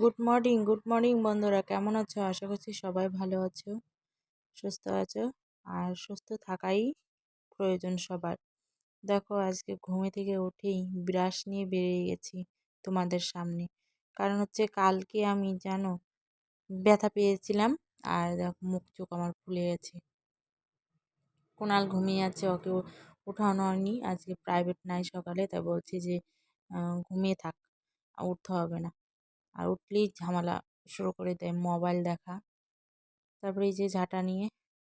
Good morning good morning বন্ধুরা। কেমন আছো? আশা করছি সবাই ভালো আছো, সুস্থ আছো, আর সুস্থ থাকাই প্রয়োজন সবার। দেখো, আজকে ঘুমে থেকে উঠেই ব্রাশ নিয়ে বেরিয়ে গেছি তোমাদের সামনে। কারণ হচ্ছে কালকে আমি জানো, ব্যথা পেয়েছিলাম, আর দেখো, মুখ চোখ আমার ফুলে গেছে। কোনাল ঘুমিয়ে আছে, ওকে উঠানো হয়নি। আজকে প্রাইভেট নাই সকালে, তাই বলছি যে ঘুমিয়ে থাক উঠতে হবে না। আর উঠলেই ঝামেলা শুরু করে দেয় মোবাইল দেখা। তারপরে এই যে ঝাঁটা নিয়ে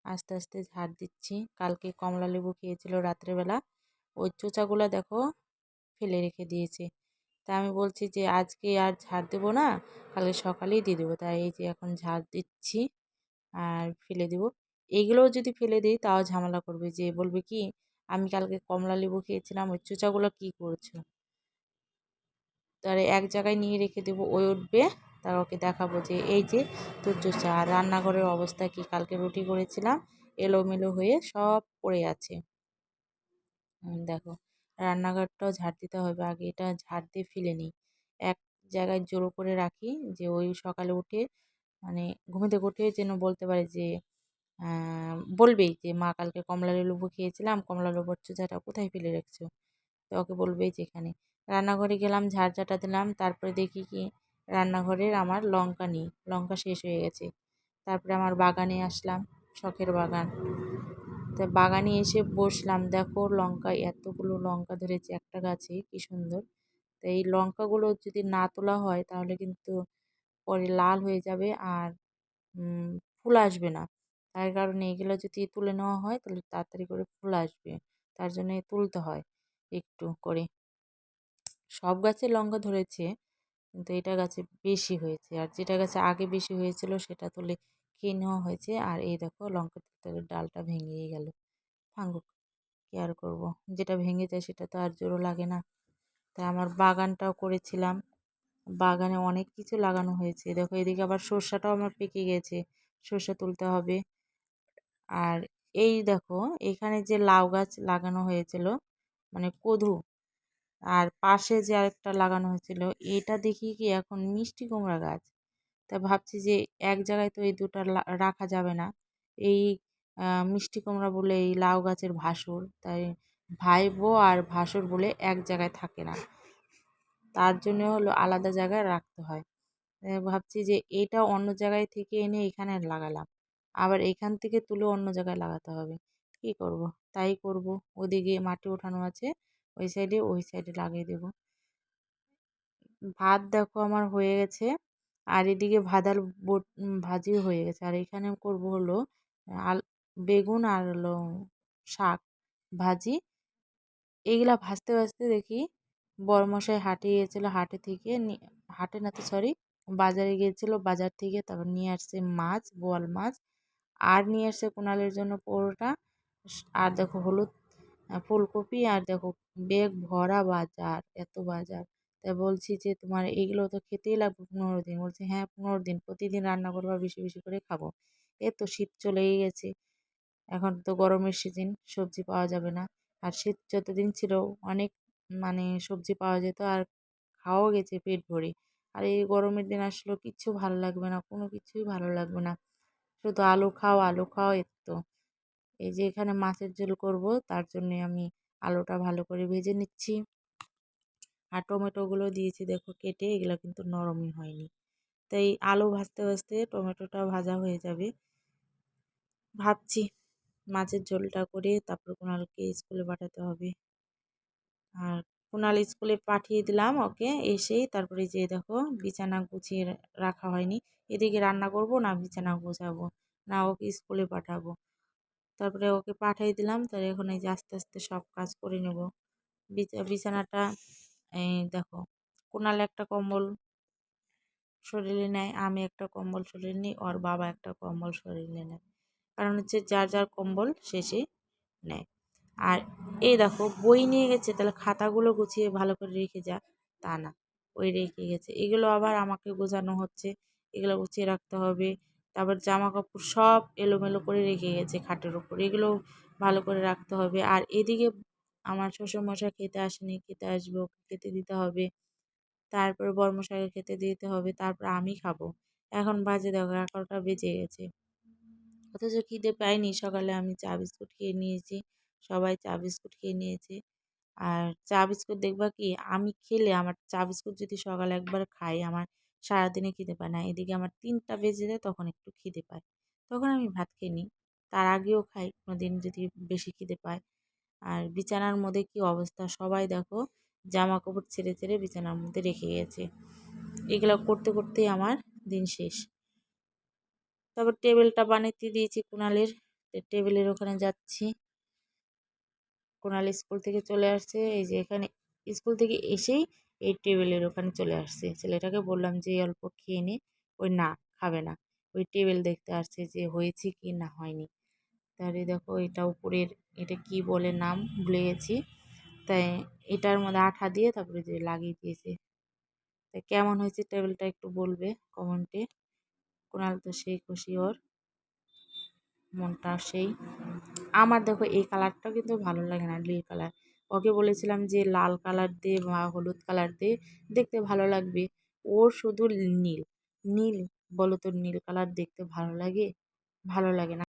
আস্তে আস্তে ঝাড় দিচ্ছি। কালকে কমলা লেবু খেয়েছিল রাত্রেবেলা ওই চোচাগুলো দেখো ফেলে রেখে দিয়েছে। তা আমি বলছি যে, আজকে আর ঝাড় দেবো না, কালকে সকালেই দিয়ে দেবো। তাই এই যে এখন ঝাড় দিচ্ছি আর ফেলে দেবো। এইগুলোও যদি ফেলে দিই, তাও ঝামেলা করবে। যে বলবে কি, আমি কালকে কমলা লেবু খেয়েছিলাম, ওই চোচাগুলো কী করছ? তারে এক জায়গায় নিয়ে রেখে দেবো ওই উঠবে। তার ওকে দেখাবো যে, এই যে, তোর চা রান্নাঘরের অবস্থা কি? কালকে রুটি করেছিলাম, এলোমেলো হয়ে সব পড়ে আছে। দেখো, রান্নাঘরটাও ঝাড় দিতে হবে। আগে এটা ঝাড় দিয়ে ফেলে নিই। এক জায়গায় জোরো করে রাখি যে, ওই সকালে উঠে মানে ঘুমে থেকে উঠে যেন বলতে পারে যে বলবেই যে, মা, কালকে কমলা লেবু খেয়েছিলাম। কমলা লেবুর চোচাটা কোথায় ফেলে রেখেছো? তো ওকে বলবেই যে এখানে। রান্নাঘরে গেলাম, ঝাড়ঝাটা দিলাম, তারপরে দেখি কি রান্নাঘরের আমার লঙ্কা নেই, লঙ্কা শেষ হয়ে গেছে। তারপরে আমার বাগানে আসলাম, শখের বাগান। তা বাগানে এসে বসলাম, দেখো লঙ্কা, এতগুলো লঙ্কা ধরেছে একটা গাছে, কি সুন্দর। তো এই লঙ্কাগুলো যদি না তোলা হয়, তাহলে কিন্তু পরে লাল হয়ে যাবে আর ফুল আসবে না। তার কারণে এগুলো যদি তুলে নেওয়া হয়, তাহলে তাড়াতাড়ি করে ফুল আসবে, তার জন্য তুলতে হয়। একটু করে। সব গাছে লঙ্কা ধরেছে, কিন্তু এটা গাছে বেশি হয়েছে। আর যেটা গাছে আগে বেশি হয়েছিল, সেটা তুলে খেয়ে নেওয়া হয়েছে। আর এই দেখো লঙ্কা তুলতে ডালটা ভেঙেই গেল। ভাঙুক, কী আর করব? যেটা ভেঙে যায়, সেটা তো আর জোরও লাগে না। তাই আমার বাগানটাও করেছিলাম। বাগানে অনেক কিছু লাগানো হয়েছে। দেখো, এদিকে আবার সর্ষাটাও আমার পেকে গেছে। সর্ষা তুলতে হবে। আর এই দেখো, এখানে যে লাউ গাছ লাগানো হয়েছিল মানে কধু আর পাশে যে আরেকটা লাগানো হয়েছিল, এটা দেখি কি এখন মিষ্টি কুমড়া গাছ। তা ভাবছি যে এক জায়গায় তো এই দুটা রাখা যাবে না। এই মিষ্টি কুমড়া বলে এই লাউ গাছের ভাসুর, তাই ভাইবো আর ভাসুর বলে এক জায়গায় থাকে না। তার জন্য হলো আলাদা জায়গায় রাখতে হয়। ভাবছি যে এটা অন্য জায়গায় থেকে এনে এখানে লাগালাম। আবার এখান থেকে তুলে অন্য জায়গায় লাগাতে হবে। কী করব? তাই করব। ওদিকে মাটি ওঠানো আছে, ওই সাইডে ওই সাইডে লাগিয়ে দেবো। ভাত দেখো আমার হয়ে গেছে, আর এদিকে ভাদাল ভাজিও হয়ে গেছে। আর এখানে করব হলো, আল, বেগুন আর হলো শাক ভাজি। এইগুলা ভাজতে ভাজতে দেখি বড়মশাই হাটে গিয়েছিল, হাটে থেকে হাটে না তো সরি বাজারে গিয়েছিল, বাজার থেকে তারপর নিয়ে আসছে মাছ, বোয়াল মাছ। আর নিয়ে আসছে কোনালের জন্য পরোটা। আর দেখো হলুদ ফুলকপি আর দেখো বেগ ভরা বাজার, এত বাজার। তাই বলছি যে তোমার এইগুলো তো খেতেই লাগবে পনেরো দিন। বলছে হ্যাঁ পনেরো দিন, প্রতিদিন রান্না করব বেশি বেশি করে খাব। এ তো শীত চলেই গেছে। এখন তো গরমের সিজন সবজি পাওয়া যাবে না। আর শীত যতদিন ছিল, অনেক মানে সবজি পাওয়া যেত আর খাওয়াও গেছে পেট ভরে। আর এই গরমের দিন আসলেও কিচ্ছু ভালো লাগবে না, কোনো কিছুই ভালো লাগবে না। শুধু আলু খাও আলু খাও এত এই যে এখানে মাছের ঝোল করব, তার জন্যে আমি আলুটা ভালো করে ভেজে নিচ্ছি। আর টমেটোগুলো দিয়েছি, দেখো কেটে এগুলো কিন্তু নরমই হয়নি। তাই আলু ভাজতে ভাজতে টমেটোটা ভাজা হয়ে যাবে। ভাবছি মাছের ঝোলটা করে তারপর কুণালকে স্কুলে পাঠাতে হবে। আর কুণাল স্কুলে পাঠিয়ে দিলাম ওকে এসেই তারপরে যে দেখো বিছানা গুছিয়ে রাখা হয়নি। এদিকে রান্না করব না, বিছানা গোছাবো। না ওকে স্কুলে পাঠাবো। তারপরে ওকে পাঠিয়ে দিলাম। তার এখন এই যে আস্তে আস্তে সব কাজ করে নেব। বিছানাটা, এই দেখো, কোনাল একটা কম্বল শরীরে নেয়, আমি একটা কম্বল শরীরে নিই, ওর বাবা একটা কম্বল শরীরে নেয়। কারণ হচ্ছে যার যার কম্বল শেষে নেয়। আর এই দেখো, বই নিয়ে গেছে, তাহলে খাতাগুলো গুছিয়ে ভালো করে রেখে যা, তা না, ওই রেখে গেছে। এগুলো আবার আমাকে গোছানো হচ্ছে, এগুলো গুছিয়ে রাখতে হবে। তারপর জামা কাপড় সব এলোমেলো করে রেখে গেছে খাটের ওপর এগুলো ভালো করে রাখতে হবে। আর এদিকে আমার শ্বশুরমশাই খেতে আসেনি, খেতে আসবে খেতে দিতে হবে। তারপরে বর্মশাইকে খেতে দিতে হবে, তারপর আমি খাব। এখন বাজে দেখো, এগারোটা বেজে গেছে। অথচ খিদে পাইনি, সকালে আমি চা বিস্কুট খেয়ে নিয়েছি। সবাই চা বিস্কুট খেয়ে নিয়েছে। আর চা বিস্কুট দেখবা কি, আমি খেলে আমার চা বিস্কুট যদি সকালে একবার খাই, আমার সারাদিনে খিদে পায় না। এদিকে আমার তিনটা বেজে যায় তখন একটু খিদে পায়। তখন আমি ভাত খেয়ে নিই। তার আগেও খাই। কোনো দিন যদি বেশি খিদে পায়। আর বিছানার মধ্যে কি অবস্থা? সবাই দেখো জামা কাপড় ছেড়ে ছেড়ে বিছানার মধ্যে রেখে গেছে। এগুলো করতে, করতেই আমার দিন শেষ। তারপর টেবিলটা বানাতে দিয়েছি কুণালের টেবিলের ওখানে যাচ্ছি। কুণাল স্কুল থেকে চলে আসছে। এই যে এখানে স্কুল থেকে এসেই এই টেবিলের ওখানে চলে আসছে। ছেলেটাকে বললাম যে, অল্প খেয়ে নে। ওই, না, খাবে না। ওই টেবিল দেখতে আসছে যে, হয়েছে কি না হয়নি? তাহলে দেখো এটা উপরের, এটা কি বলে নাম ভুলে গেছি তাই এটার মধ্যে আঠা দিয়ে তারপরে যে লাগিয়ে দিয়েছে। তাই কেমন হয়েছে টেবিলটা একটু বলবে কমেন্টে? কোনাল তো সেই খুশি ওর। মনটা সেই। আমার দেখো এই কালারটা কিন্তু ভালো লাগে না নীল কালার ওকে বলেছিলাম যে, লাল কালার দে বা হলুদ কালার দে, দেখতে ভালো লাগবে। ও শুধু নীল নীল, বলো তো নীল কালার দেখতে ভালো লাগে? ভালো লাগে না।